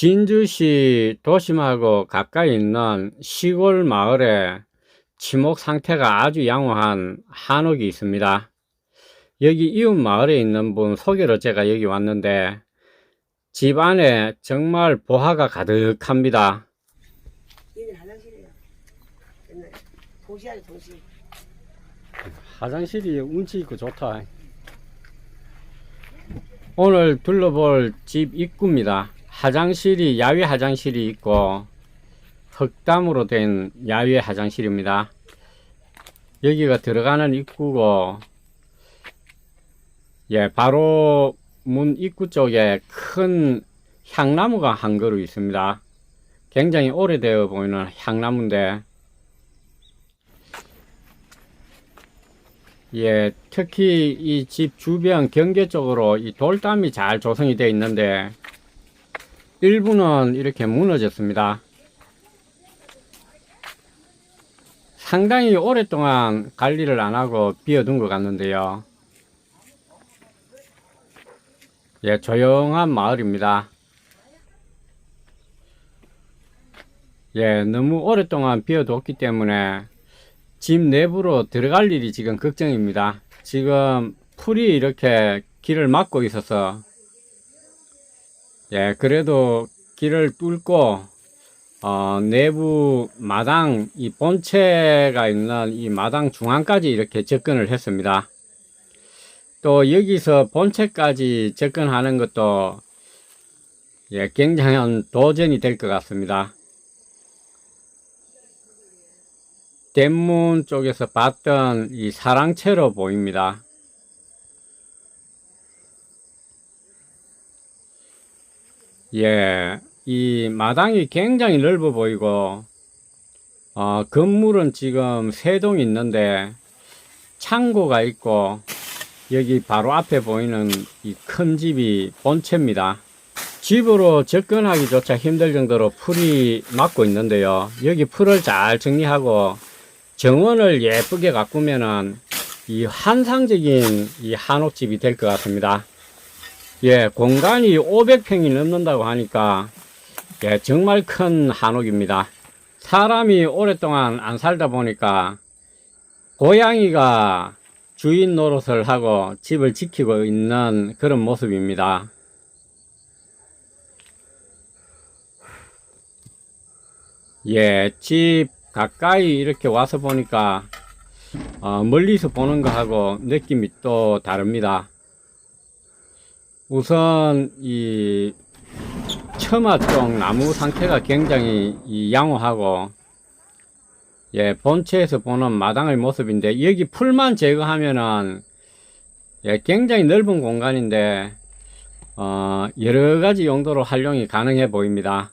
진주시 도심하고 가까이 있는 시골 마을에 지목 상태가 아주 양호한 한옥이 있습니다. 여기 이웃 마을에 있는 분 소개로 제가 여기 왔는데 집 안에 정말 보화가 가득합니다. 얘는 화장실이에요. 옛날 도시하죠 도시. 화장실이 운치 있고 좋다. 오늘 둘러볼 집 입구입니다. 화장실이 야외 화장실이 있고 흑담으로 된 야외 화장실입니다. 여기가 들어가는 입구고 예, 바로 문 입구 쪽에 큰 향나무가 한 그루 있습니다. 굉장히 오래되어 보이는 향나무인데 예, 특히 이 집 주변 경계 쪽으로 이 돌담이 잘 조성이 되어 있는데 일부는 이렇게 무너졌습니다. 상당히 오랫동안 관리를 안 하고 비어둔 것 같는데요. 예, 조용한 마을입니다. 예, 너무 오랫동안 비어뒀기 때문에 집 내부로 들어갈 일이 지금 걱정입니다. 지금 풀이 이렇게 길을 막고 있어서 예, 그래도 길을 뚫고 어, 내부 마당 이 본체가 있는 이 마당 중앙까지 이렇게 접근을 했습니다. 또 여기서 본체까지 접근하는 것도 예, 굉장한 도전이 될 것 같습니다. 대문 쪽에서 봤던 이 사랑채로 보입니다. 예, 이 마당이 굉장히 넓어 보이고, 어, 건물은 지금 세 동 있는데, 창고가 있고, 여기 바로 앞에 보이는 이 큰 집이 본체입니다. 집으로 접근하기조차 힘들 정도로 풀이 막고 있는데요. 여기 풀을 잘 정리하고, 정원을 예쁘게 가꾸면은 이 환상적인 이 한옥집이 될 것 같습니다. 예, 공간이 500평이 넘는다고 하니까 예, 정말 큰 한옥입니다. 사람이 오랫동안 안 살다 보니까 고양이가 주인 노릇을 하고 집을 지키고 있는 그런 모습입니다. 예, 집 가까이 이렇게 와서 보니까 어, 멀리서 보는 거하고 느낌이 또 다릅니다. 우선 이 처마 쪽 나무 상태가 굉장히 이 양호하고 예, 본체에서 보는 마당의 모습인데 여기 풀만 제거하면은 예, 굉장히 넓은 공간인데 어, 여러 가지 용도로 활용이 가능해 보입니다.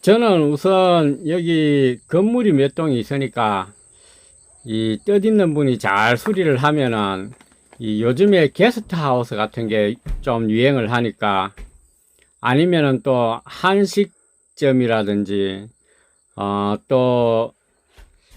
저는 우선 여기 건물이 몇 동이 있으니까 이 뜻 있는 분이 잘 수리를 하면은 이 요즘에 게스트 하우스 같은 게 좀 유행을 하니까 아니면은 또 한식점이라든지 어 또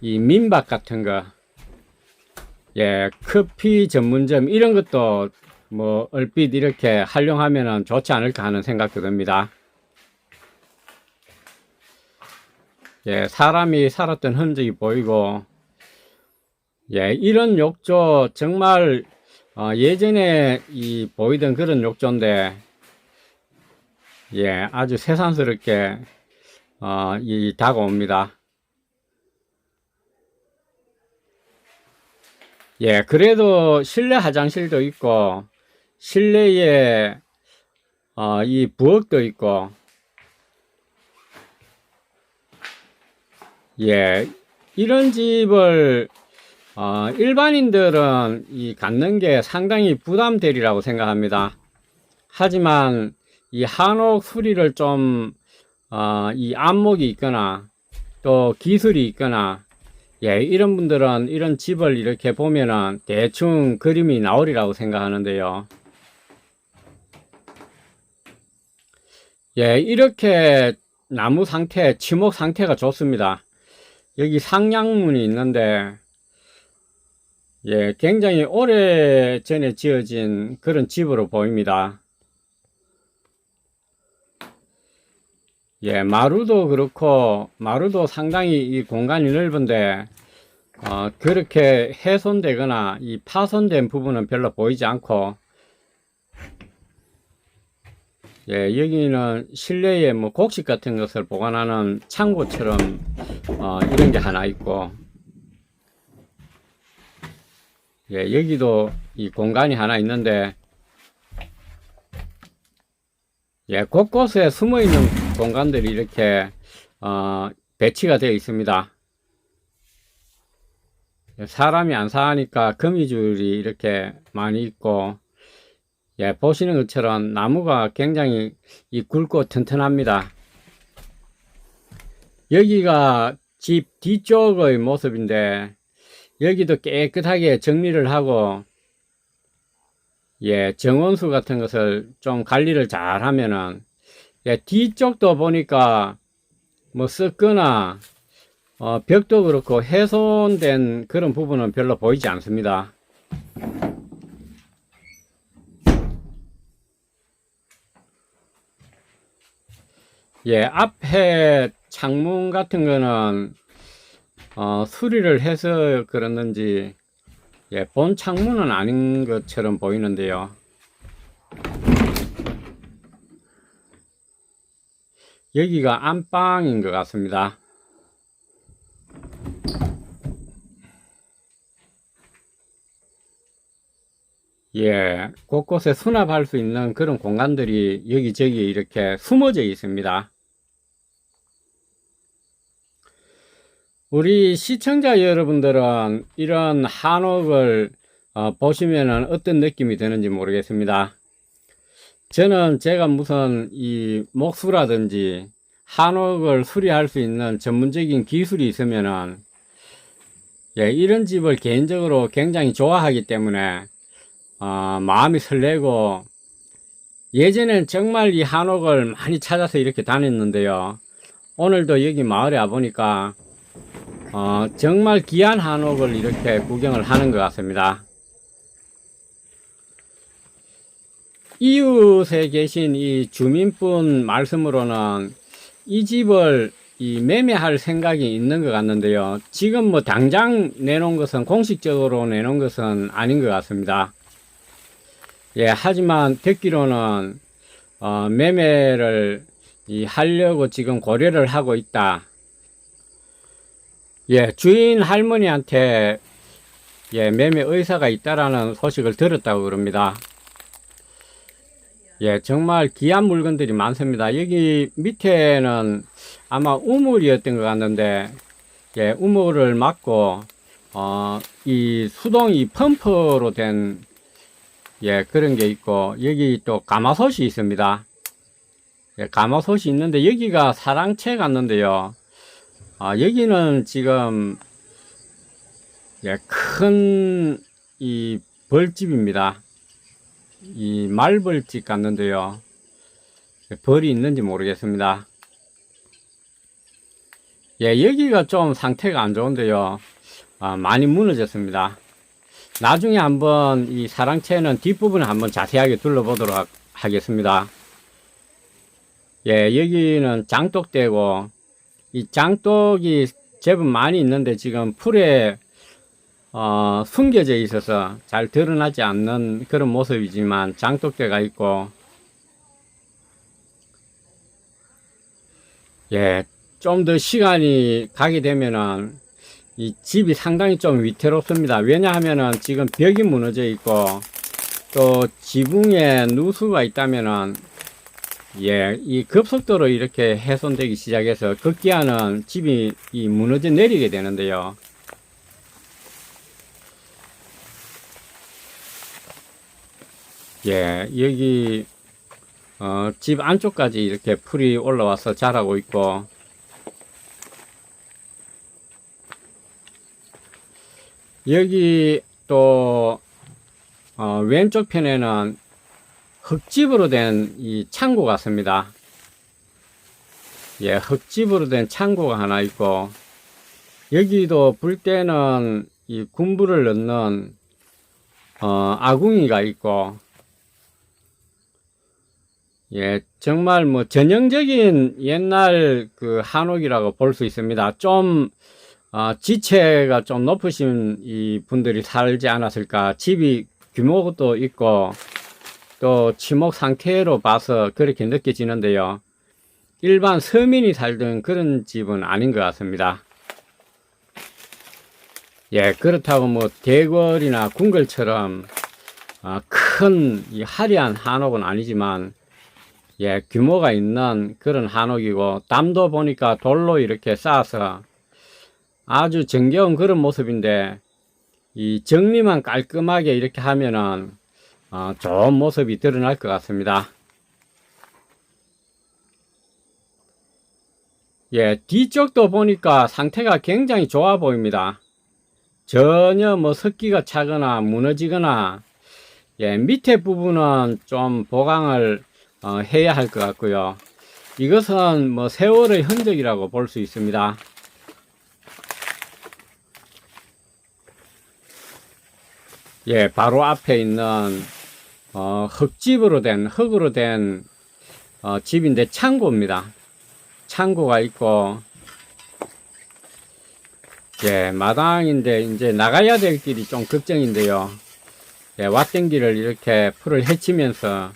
이 민박 같은 거 예, 커피 전문점 이런 것도 뭐 얼핏 이렇게 활용하면은 좋지 않을까 하는 생각도 듭니다. 예, 사람이 살았던 흔적이 보이고, 예, 이런 욕조 정말 어, 예전에 이 보이던 그런 욕조인데, 예, 아주 새삼스럽게 어, 이 다가옵니다. 예, 그래도 실내 화장실도 있고, 실내에 어, 이 부엌도 있고, 예, 이런 집을 어, 일반인들은 이 갖는 게 상당히 부담되리라고 생각합니다. 하지만 이 한옥 수리를 좀, 어, 이 안목이 있거나 또 기술이 있거나 예, 이런 분들은 이런 집을 이렇게 보면은 대충 그림이 나오리라고 생각하는데요. 예, 이렇게 나무 상태, 지목 상태가 좋습니다. 여기 상량문이 있는데, 예, 굉장히 오래 전에 지어진 그런 집으로 보입니다. 예, 마루도 그렇고, 마루도 상당히 이 공간이 넓은데, 어, 그렇게 훼손되거나 이 파손된 부분은 별로 보이지 않고, 예, 여기는 실내에 뭐 곡식 같은 것을 보관하는 창고처럼, 어, 이런 게 하나 있고, 예, 여기도 이 공간이 하나 있는데, 예, 곳곳에 숨어 있는 공간들이 이렇게, 어, 배치가 되어 있습니다. 예, 사람이 안 사니까 거미줄이 이렇게 많이 있고, 예, 보시는 것처럼 나무가 굉장히 이 굵고 튼튼합니다. 여기가 집 뒤쪽의 모습인데, 여기도 깨끗하게 정리를 하고, 예, 정원수 같은 것을 좀 관리를 잘 하면은, 예, 뒤쪽도 보니까 뭐 썩거나, 어, 벽도 그렇고 훼손된 그런 부분은 별로 보이지 않습니다. 예, 앞에 창문 같은 거는, 어, 수리를 해서 그랬는지, 예, 본 창문은 아닌 것처럼 보이는데요. 여기가 안방인 것 같습니다. 예, 곳곳에 수납할 수 있는 그런 공간들이 여기저기 이렇게 숨어져 있습니다. 우리 시청자 여러분들은 이런 한옥을 어, 보시면은 어떤 느낌이 드는지 모르겠습니다. 저는 제가 무슨 이 목수라든지 한옥을 수리할 수 있는 전문적인 기술이 있으면은 예, 이런 집을 개인적으로 굉장히 좋아하기 때문에 어, 마음이 설레고 예전엔 정말 이 한옥을 많이 찾아서 이렇게 다녔는데요. 오늘도 여기 마을에 와보니까 어, 정말 귀한 한옥을 이렇게 구경을 하는 것 같습니다. 이웃에 계신 이 주민분 말씀으로는 이 집을 이 매매할 생각이 있는 것 같는데요. 지금 뭐 당장 내놓은 것은 공식적으로 내놓은 것은 아닌 것 같습니다. 예, 하지만 듣기로는 어, 매매를 이 하려고 지금 고려를 하고 있다. 예, 주인 할머니한테 예, 매매 의사가 있다라는 소식을 들었다고 그럽니다. 예, 정말 귀한 물건들이 많습니다. 여기 밑에는 아마 우물이었던 것 같는데, 예, 우물을 막고, 어, 이 수동 이 펌프로 된, 예, 그런 게 있고, 여기 또 가마솥이 있습니다. 예, 가마솥이 있는데, 여기가 사랑채 같는데요. 아, 여기는 지금, 예, 큰, 이, 벌집입니다. 이 말벌집 같는데요. 벌이 있는지 모르겠습니다. 예, 여기가 좀 상태가 안 좋은데요. 아, 많이 무너졌습니다. 나중에 한번 이 사랑채는 뒷부분을 한번 자세하게 둘러보도록 하- 하겠습니다. 예, 여기는 장독대고, 이 장독이 제법 많이 있는데 지금 풀에 어, 숨겨져 있어서 잘 드러나지 않는 그런 모습이지만 장독대가 있고, 예, 좀 더 시간이 가게 되면은 이 집이 상당히 좀 위태롭습니다. 왜냐하면은 지금 벽이 무너져 있고, 또 지붕에 누수가 있다면은 예, 이 급속도로 이렇게 훼손되기 시작해서 급기야는 집이 이 무너져 내리게 되는데요. 예, 여기 어, 집 안쪽까지 이렇게 풀이 올라와서 자라고 있고 여기 또 어, 왼쪽 편에는 흙집으로 된 이 창고 같습니다. 예, 흙집으로 된 창고가 하나 있고 여기도 불 때는 이 군부를 넣는 어, 아궁이가 있고 예, 정말 뭐 전형적인 옛날 그 한옥이라고 볼 수 있습니다. 좀, 어, 지체가 좀 높으신 이 분들이 살지 않았을까. 집이 규모도 있고, 또 지목 상태로 봐서 그렇게 느껴지는데요. 일반 서민이 살던 그런 집은 아닌 것 같습니다. 예, 그렇다고 뭐 대궐이나 궁궐처럼 아, 큰이 화려한 한옥은 아니지만 예, 규모가 있는 그런 한옥이고 담도 보니까 돌로 이렇게 쌓아서 아주 정겨운 그런 모습인데 이 정리만 깔끔하게 이렇게 하면은 어, 좋은 모습이 드러날 것 같습니다. 예, 뒤쪽도 보니까 상태가 굉장히 좋아 보입니다. 전혀 뭐 습기가 차거나 무너지거나 예, 밑에 부분은 좀 보강을 어, 해야 할 것 같고요. 이것은 뭐 세월의 흔적이라고 볼 수 있습니다. 예, 바로 앞에 있는 어, 흙집으로 된 흙으로 된 어, 집인데 창고입니다. 창고가 있고 예, 마당인데 이제 나가야 될 길이 좀 걱정인데요. 예, 왔던 길을 이렇게 풀을 헤치면서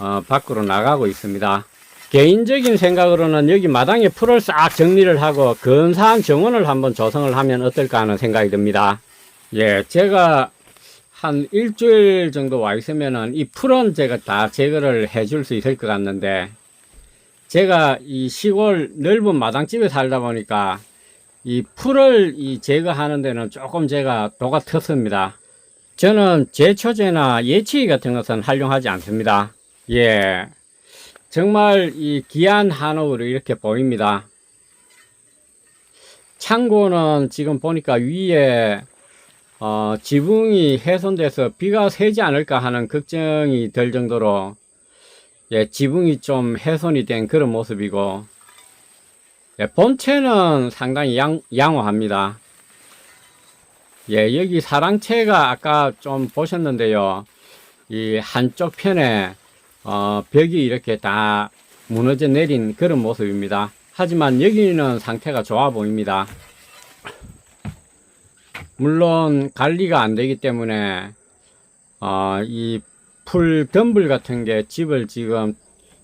어, 밖으로 나가고 있습니다. 개인적인 생각으로는 여기 마당에 풀을 싹 정리를 하고 근사한 정원을 한번 조성을 하면 어떨까 하는 생각이 듭니다. 예, 제가 한 일주일 정도 와 있으면은 이 풀은 제가 다 제거를 해줄 수 있을 것 같는데 제가 이 시골 넓은 마당집에 살다 보니까 이 풀을 이 제거하는 데는 조금 제가 도가 텄습니다. 저는 제초제나 예치기 같은 것은 활용하지 않습니다. 예. 정말 이 귀한 한옥으로 이렇게 보입니다. 창고는 지금 보니까 위에 어, 지붕이 훼손돼서 비가 새지 않을까 하는 걱정이 될 정도로 예, 지붕이 좀 훼손이 된 그런 모습이고 예, 본체는 상당히 양, 양호합니다. 예, 여기 사랑채가 아까 좀 보셨는데요. 이 한쪽 편에 어, 벽이 이렇게 다 무너져 내린 그런 모습입니다. 하지만 여기는 상태가 좋아 보입니다. 물론 관리가 안 되기 때문에 어, 이풀 덤불 같은 게 집을 지금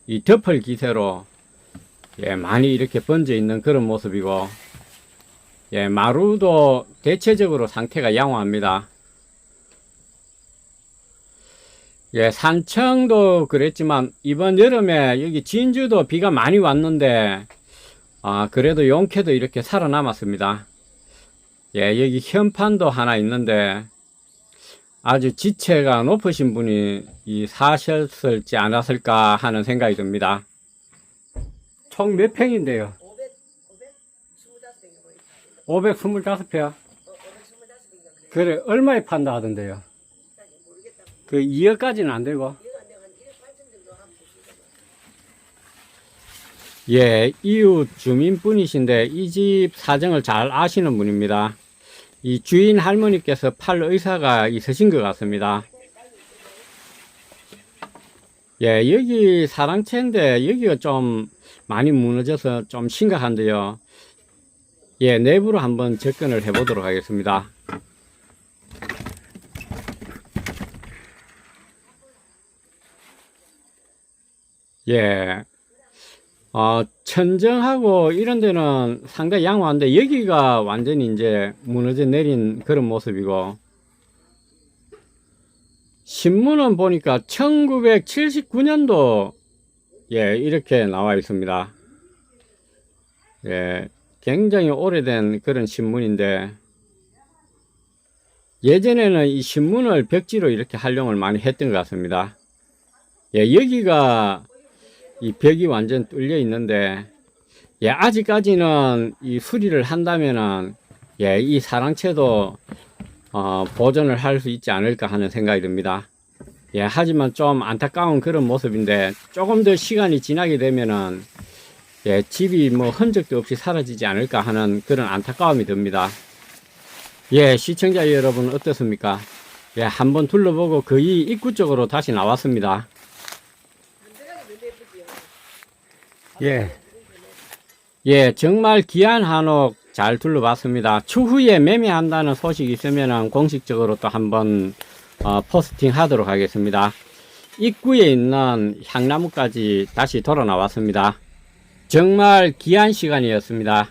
이 덮을 기세로 예, 많이 이렇게 번져 있는 그런 모습이고 예, 마루도 대체적으로 상태가 양호합니다. 예, 산청도 그랬지만 이번 여름에 여기 진주도 비가 많이 왔는데 아, 그래도 용케도 이렇게 살아남았습니다. 예, 여기 현판도 하나 있는데 아주 지체가 높으신 분이 이 사셨을지 않았을까 하는 생각이 듭니다. 총 몇 평인데요? 500, 525평이 525평. 보인다. 어, 525평인가 그래. 얼마에 판다 하던데요? 그 2억까지는 안 되고. 이거 내가 한 1억 8천 정도 하면 보시잖아. 예, 이웃 주민분이신데 이 집 사정을 잘 아시는 분입니다. 이 주인 할머니께서 팔 의사가 있으신 것 같습니다. 예, 여기 사랑채인데 여기가 좀 많이 무너져서 좀 심각한데요. 예, 내부로 한번 접근을 해보도록 하겠습니다. 예, 어, 천정하고 이런 데는 상당히 양호한데 여기가 완전히 이제 무너져 내린 그런 모습이고 신문은 보니까 1979년도 예, 이렇게 나와 있습니다. 예, 굉장히 오래된 그런 신문인데 예전에는 이 신문을 벽지로 이렇게 활용을 많이 했던 것 같습니다. 예, 여기가 이 벽이 완전 뚫려 있는데 예, 아직까지는 이 수리를 한다면은 예, 이 사랑채도 어, 보존을 할 수 있지 않을까 하는 생각이 듭니다. 예, 하지만 좀 안타까운 그런 모습인데 조금 더 시간이 지나게 되면은 예, 집이 뭐 흔적도 없이 사라지지 않을까 하는 그런 안타까움이 듭니다. 예, 시청자 여러분 어떻습니까? 예, 한번 둘러보고 거의 입구 쪽으로 다시 나왔습니다. 담벼락이 예쁘지요. 예. 예, 정말 귀한 한옥 잘 둘러봤습니다. 추후에 매매한다는 소식이 있으면 공식적으로 또 한번 어, 포스팅 하도록 하겠습니다. 입구에 있는 향나무까지 다시 돌아 나왔습니다. 정말 귀한 시간이었습니다.